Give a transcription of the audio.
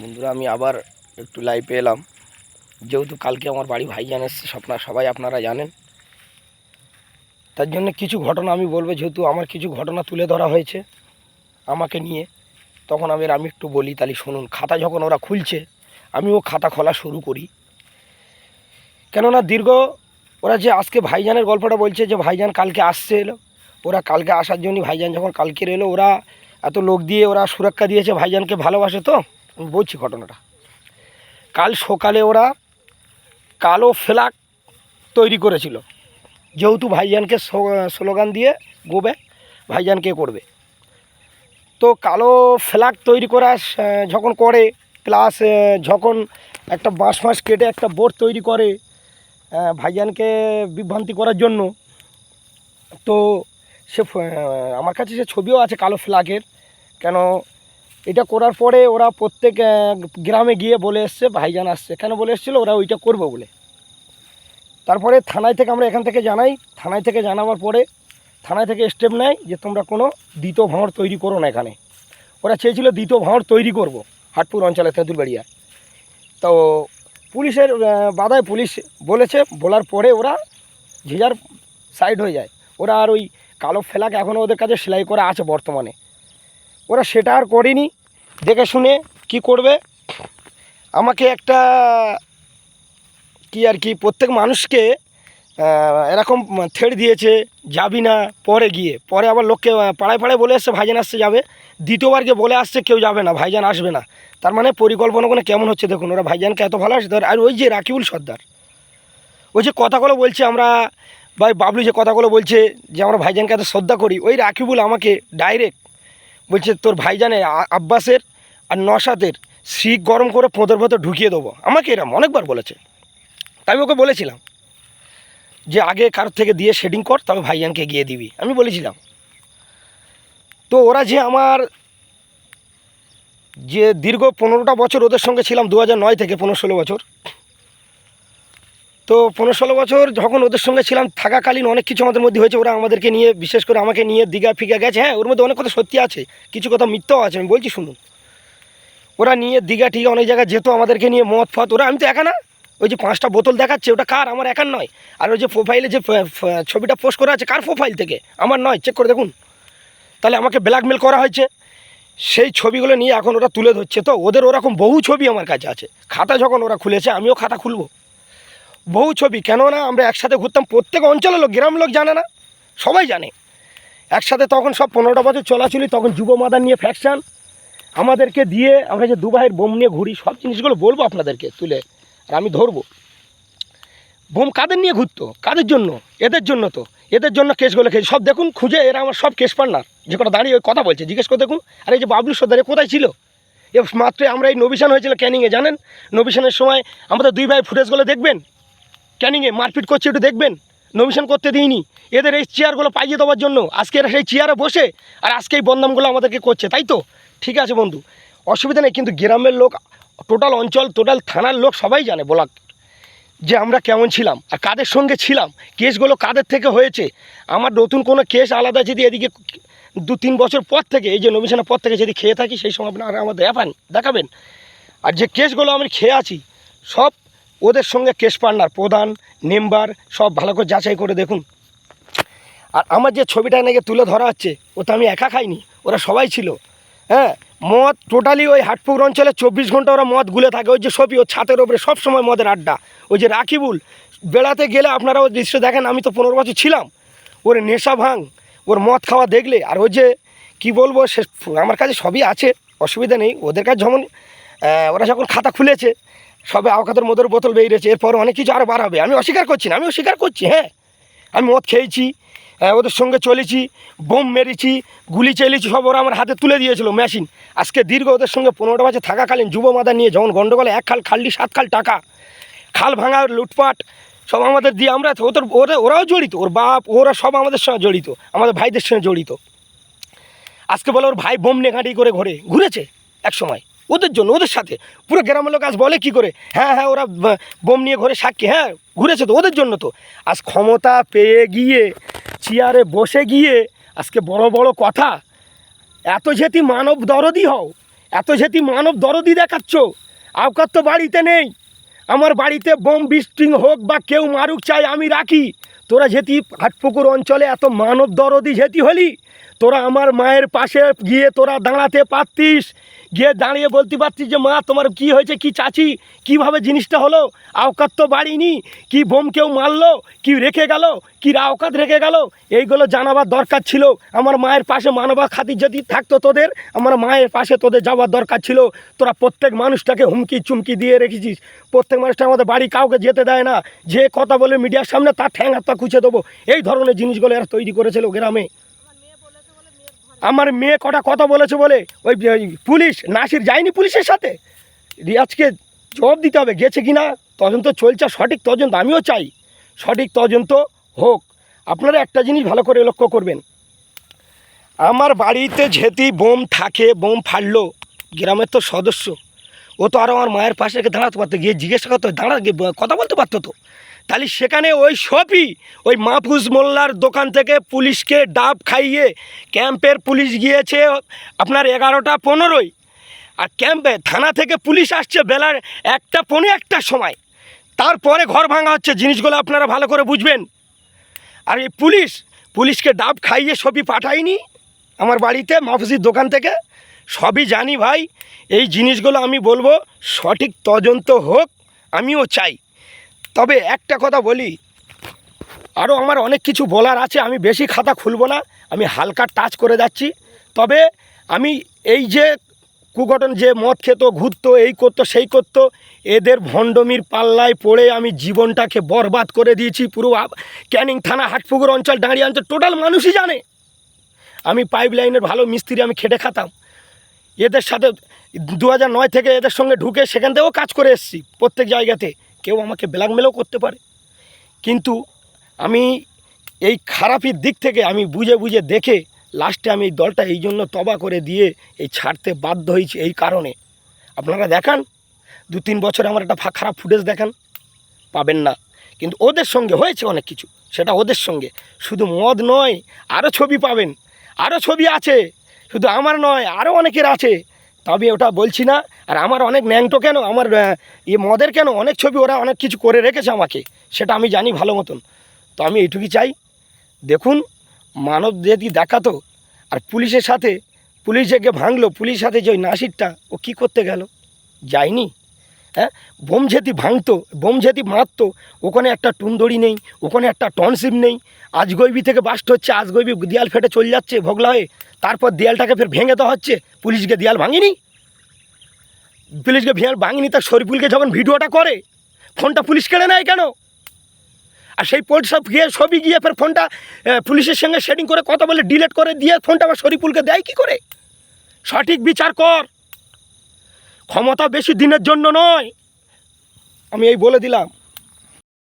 বন্ধুরা, আমি আবার একটু লাইভে এলাম। যেহেতু কালকে আমার বাড়ি ভাইজান এসছে স্বপ্না সবাই আপনারা জানেন। তার জন্য কিছু ঘটনা আমি বলব, যেহেতু আমার কিছু ঘটনা তুলে ধরা হয়েছে আমাকে নিয়ে, তখন আমি আমি একটু বলি, তাহলে শুনুন। খাতা যখন ওরা খুলছে, আমিও খাতা খোলা শুরু করি। কেননা দীর্ঘ, ওরা যে আজকে ভাইজানের গল্পটা বলছে যে ভাইজান কালকে আসছে এলো, ওরা কালকে আসার জন্য ভাইজান যখন কালকে এলো, ওরা এত লোক দিয়ে ওরা সুরক্ষা দিয়েছে ভাইজানকে ভালোবাসে তো? বলছি ঘটনাটা। কাল সকালে ওরা কালো ফ্ল্যাগ তৈরি করেছিল। যেহেতু ভাইজানকে স্লোগান দিয়ে গোবে, ভাইজানকে করবে। তো কালো ফ্ল্যাগ তৈরি করা যখন করে প্লাস যখন একটা বাঁশ ফাঁস কেটে একটা বোর্ড তৈরি করে ভাইজানকে বিভ্রান্তি করার জন্য, তো সে আমার কাছে সে ছবিও আছে কালো ফ্ল্যাগের। কেন এটা করার পরে ওরা প্রত্যেক গ্রামে গিয়ে বলে এসছে, ভাইজান আসছে। কেন বলে এসেছিল? ওরা ওইটা করবে বলে। তারপরে থানায় থেকে আমরা এখান থেকে জানাই। থানায় থেকে জানাবার পরে থানায় থেকে স্টেপ নেয় যে, তোমরা কোনো দ্বিতীয় ভাঁড় তৈরি করো না এখানে। ওরা চেয়েছিল দ্বিতীয় ভাঁড় তৈরি করব, হাটপুর অঞ্চলে তেঁতুলবাড়িয়া তো পুলিশের বাধায় পুলিশ বলেছে, বলার পরে ওরা ঝিঝার সাইড হয়ে যায়। ওরা আর ওই কালো ফেলাক এখনও ওদের কাছে সেলাই করা আছে বর্তমানে। ওরা সেটা আর করেনি। দেখে শুনে কি করবে? আমাকে একটা কি আর কি, প্রত্যেক মানুষকে এরকম থেড় দিয়েছে, যাবি না, পরে গিয়ে। পরে আবার লোককে পাড়ায় পাড়ায় বলে আসছে ভাইজান আসছে যাবে। দ্বিতীয়বার গিয়ে বলে আসছে, কেউ যাবে না, ভাইজান আসবে না। তার মানে পরিকল্পনা কোনো কেমন হচ্ছে দেখুন, ওরা ভাইজানকে এত ভালো ধর, আর ওই যে রাকিবুল সর্দার, ওই যে কথাগুলো বলছে আমরা, ভাই বাবলু যে কথাগুলো বলছে, যে আমরা ভাইজানকে এত শ্রদ্ধা করি, ওই রাকিবুল আমাকে ডাইরেক্ট বলছে, তোর ভাইজানে আব্বাসের আর নসাদের শিখ গরম করে পোঁদের ভেতর ঢুকিয়ে দেবো। আমাকে এরম অনেকবার বলেছে। তাই ওকে বলেছিলাম যে, আগে কারোর থেকে দিয়ে শেডিং কর, তবে ভাইজানকে গিয়ে দিবি। আমি বলেছিলাম। তো ওরা যে আমার যে দীর্ঘ পনেরোটা বছর ওদের সঙ্গে ছিলাম, দু নয় থেকে পনেরো ষোলো বছর তো পনেরো ষোলো বছর যখন ওদের সঙ্গে ছিলাম, থাকাকালীন অনেক কিছু আমাদের মধ্যে হয়েছে, ওরা আমাদেরকে নিয়ে, বিশেষ করে আমাকে নিয়ে দীঘা ফিঘা গেছে। হ্যাঁ ওর মধ্যে অনেক কথা সত্যি আছে, কিছু কথা মিথ্যাও আছে, আমি বলছি শুনুন। ওরা নিয়ে দীঘা টিঘা অনেক জায়গায় যেত, আমাদেরকে নিয়ে মদ ফদ, ওরা, আমি তো একা না। ওই যে পাঁচটা বোতল দেখাচ্ছে, ওটা কার? আমার একার নয়। আর ওই যে প্রোফাইলে যে ছবিটা পোস্ট করা আছে, কার প্রোফাইল থেকে? আমার নয় চেক করে দেখুন। তাহলে আমাকে ব্ল্যাকমেল করা হয়েছে। সেই ছবিগুলো নিয়ে এখন ওরা তুলে ধরছে। তো ওদের ওরকম বহু ছবি আমার কাছে আছে। খাতা যখন ওরা খুলেছে, আমিও খাতা খুলবো। বহু ছবি। কেননা আমরা একসাথে ঘুরতাম, প্রত্যেক অঞ্চলের লোক গ্রাম লোক জানে না। সবাই জানে। একসাথে তখন সব পনেরোটা বছর চলাচলি তখন যুব মাদার নিয়ে ফ্যাকশন আমাদেরকে দিয়ে আমরা যে দুবাইয়ের বোম নিয়ে ঘুরি, সব জিনিসগুলো বলব আপনাদেরকে তুলে। আর আমি ধরবো। বোম কাদের নিয়ে ঘুরতো? কাদের জন্য? এদের জন্য তো। এদের জন্য কেসগুলো খেয়েছি। সব দেখুন, খুঁজে এরা আমার সব কেস পার্টনার যে কটা দাঁড়িয়ে ওই কথা বলছে। জিজ্ঞেস করে দেখুন, আর এই যে বাবলু সর্দারে কোথায় ছিল? এ মাত্র আমরা এই নবিশান হয়েছিল ক্যানিংয়ে, জানেন? নবিশানের সময় আমাদের দুই ভাই ফুটেজগুলো দেখবেন? ক্যানিংয়ে মারপিট করছে একটু দেখবেন। নমিশন করতে দিইনি। এদের এই চেয়ারগুলো পাইয়ে দেওয়ার জন্য। আজকে এরা সেই চেয়ারে বসে আর আজকে এই বদনামগুলো আমাদেরকে করছে, তাই তো? ঠিক আছে বন্ধু। অসুবিধা নেই, কিন্তু গ্রামের লোক টোটাল অঞ্চল টোটাল থানার লোক সবাই জানে বলাক যে আমরা কেমন ছিলাম আর কাদের সঙ্গে ছিলাম, কেসগুলো কাদের থেকে হয়েছে। আমার নতুন কোনো কেস আলাদা যদি এদিকে দু তিন বছর পর থেকে, এই যে নমিশনের পর থেকে যদি খেয়ে থাকি, সেই সময় আপনারা আমাদের দেখান দেখাবেন। আর যে কেসগুলো আমি খেয়ে আছি, সব ওদের সঙ্গে কেস পার্টনার প্রধান, মেম্বার, সব ভালো করে যাচাই করে দেখুন। আর আমার যে ছবিটা নাকি তুলে ধরা হচ্ছে ও তো আমি একা খাইনি, ওরা সবাই ছিল। হ্যাঁ মদ টোটালি ওই হাটপুর অঞ্চলে চব্বিশ ঘণ্টা ওরা মদ গুলে থাকে, ওই যে ছবি ও ছাতের ওপরে সব সময় মদের আড্ডা। ওই যে রাকিবুল, বেড়াতে গেলে আপনারা ওই দৃশ্য দেখেন, আমি তো পনেরো বছর ছিলাম। ওর নেশা ভাঙ, ওর মদ খাওয়া দেখলে, আর ওই যে, কি বলব, সে আমার কাছে সবই আছে, অসুবিধা নেই। ওদের কাছে যেমন ওরা যখন খাতা খুলেছে সবে আওকাতের মদের বোতল বেরিয়েছে এরপর অনেক কিছু আরও বার হবে। আমি অস্বীকার করছি না, আমি অস্বীকার করছি হ্যাঁ? আমি মদ খেয়েছি ওদের সঙ্গে চলেছি, বোম মেরেছি, গুলি চেলেছি সব ওরা আমার হাতে তুলে দিয়েছিল, মেশিন। আজকে দীর্ঘ ওদের সঙ্গে পনেরোটা বছর থাকাকালীন যুব মাদা নিয়ে যখন গন্ডগোলে এক খাল খাললি, সাত খাল টাকা, খাল ভাঙা লুটপাট, সব আমাদের দিয়ে আমরা ওদের ওরা ওরাও জড়িত, ওর বাপ, ওরা সব আমাদের সঙ্গে জড়িত, আমাদের ভাইদের সঙ্গে জড়িত। আজকে বলে ওর ভাই বোম নিয়ে ঘাঁটি করে ঘুরে ঘুরেছে এক সময়। ওদের জন্য, ওদের সাথে। পুরো গ্রামের লোক আজ বলে কি করে? হ্যাঁ হ্যাঁ ওরা বোম নিয়ে ঘরে সাক্ষী হ্যাঁ ঘুরেছে তো, ওদের জন্য তো। আজ ক্ষমতা পেয়ে গিয়ে, চেয়ারে বসে গিয়ে, আজকে বড় বড় কথা, এত যেতি মানব দরদি হও, এত যেতি মানব দরদি দেখাচ্ছ, আওকার তো বাড়িতে নেই। আমার বাড়িতে বোম বিস্টিং হোক বা কেউ মারুক চাই, আমি রাখি। তোরা যেতি হাটপুকুর অঞ্চলে এত মানব দরদি যেতি হলি, তোরা আমার মায়ের পাশে গিয়ে তোরা দাঁড়াতে পারতিস। গিয়ে দাঁড়িয়ে বলতে পারছি যে, মা, তোমার কি হয়েছে? কি চাচি? কীভাবে জিনিসটা হলো? আওকাত তো বাড়িনি। কি বোম কেউ মারলো? কি রেখে গেল? কি আওকাত রেখে গেল? এইগুলো জানাবার দরকার ছিল। আমার মায়ের পাশে মানবা খাতির যদি থাকতো তোদের, আমার মায়ের পাশে তোদের যাওয়ার দরকার ছিল। তোরা প্রত্যেক মানুষটাকে হুমকি চুমকি দিয়ে রেখেছিস। প্রত্যেক মানুষটা আমাদের বাড়ি কাউকে যেতে দেয় না। যে কথা বলে মিডিয়ার সামনে, তার ঠ্যাং হাতটা খুঁচে দেবো। এই ধরনের জিনিসগুলো এরা তৈরি করেছিল গ্রামে। আমার মেয়ে কটা কথা বলেছে বলে ওই পুলিশ, নাসির যায়নি পুলিশের সাথে? রিয়াজকে জবাব দিতে হবে, গেছে কি না? তদন্ত চলছে, সঠিক তদন্ত আমিও চাই। সঠিক তদন্ত হোক। আপনারা একটা জিনিস ভালো করে লক্ষ্য করবেন। আমার বাড়িতে যেতি বোম থাকে, বোম ফাটলো, গ্রামের তো সদস্য। ও তো আরও আমার মায়ের পাশে দাঁড়াতে পারতো, গিয়ে জিজ্ঞাসা করতো, দাঁড়া কথা বলতে পারতো তো। তাহলে সেখানে ওই সবই ওই মাহফুজ মোল্লার দোকান থেকে পুলিশকে ডাব খাইয়ে ক্যাম্পের পুলিশ গিয়েছে আপনার এগারোটা পনেরোই। আর ক্যাম্পে থানা থেকে পুলিশ আসছে বেলার একটা পৌনে একটা সময়। তারপরে ঘর ভাঙা হচ্ছে, জিনিসগুলো আপনারা ভালো করে বুঝবেন। আর এই পুলিশ, পুলিশকে ডাব খাইয়ে সবই পাঠায়নি আমার বাড়িতে, মাহফুজির দোকান থেকে। সবই জানি ভাই, এই জিনিসগুলো আমি বলব, সঠিক তদন্ত হোক, আমিও চাই। তবে একটা কথা বলি আরও আমার অনেক কিছু বলার আছে, আমি বেশি খাতা খুলবো না, আমি হালকা টাচ করে যাচ্ছি। তবে আমি এই যে কুঘটন, যে মদ খেত, ঘুরতো, এই করতো, সেই করতো, এদের ভণ্ডমির পাল্লায় পড়ে আমি জীবনটাকে বরবাদ করে দিয়েছি, পুরো ক্যানিং থানা, হাটপুকুর অঞ্চল ডাঁড়িয়ে অঞ্চল, টোটাল মানুষই জানে। আমি পাইপ লাইনের ভালো মিস্ত্রি আমি খেটে খাতাম। এদের সাথে দু থেকে এদের সঙ্গে ঢুকে সেখান থেকেও কাজ করে এসেছি প্রত্যেক জায়গাতে। আমাকে ব্ল্যাকমেলও করতে পারে। কিন্তু আমি এই খারাপির দিক থেকে আমি বুঝে বুঝে দেখে লাস্টে আমি এই দলটা এই জন্য তবা করে দিয়ে এই ছাড়তে বাধ্য হয়েছি এই কারণে। আপনারা দেখান, দু তিন বছরে আমার একটা খারাপ ফুটেজ দেখান, পাবেন না। কিন্তু ওদের সঙ্গে হয়েছে অনেক কিছু, সেটা ওদের সঙ্গে। শুধু মদ নয় আরও ছবি পাবেন আরও ছবি আছে। শুধু আমার নয় আরও অনেকের আছে। তবে ওটা বলছি না। আর আমার অনেক ন্যাংটো কেন? আমার ইয়ে মদের কেন? অনেক ছবি ওরা অনেক কিছু করে রেখেছে আমাকে। সেটা আমি জানি ভালো মতন। তো আমি এইটুকুই চাই। দেখুন, মানব যদি দেখাতো, আর পুলিশের সাথে, পুলিশ যে ভাঙলো পুলিশের সাথে যে ওই নাসিরটা, ও কী করতে গেল? যায়নি। হ্যাঁ? বোম যেতি ভাঙতো, বোম যেতি মারতো, ওখানে একটা টুনদড়ি নেই, ওখানে একটা টনশিপ নেই। আজগৈবি থেকে বাস্ট হচ্ছে আজগৈবি দেয়াল ফেটে চলে যাচ্ছে, ভোগলা হয়ে। তারপর দেয়ালটাকে ফের ভেঙে দেওয়া হচ্ছে। পুলিশকে দেয়াল ভাঙিনি? পুলিশকে দেয়াল ভাঙিনি তার শরীফুলকে যখন ভিডিওটা করে, ফোনটা পুলিশ কেড়ে নেয় কেন? আর সেই পোল সব গিয়ে ছবি গিয়ে ফের ফোনটা পুলিশের সঙ্গে সেটিং করে কথা বলে ডিলিট করে দিয়ে ফোনটা আবার শরীফুলকে দেয় কি করে? সঠিক বিচার কর। ক্ষমতা বেশি দিনের জন্য নয়। আমি এই বলে দিলাম।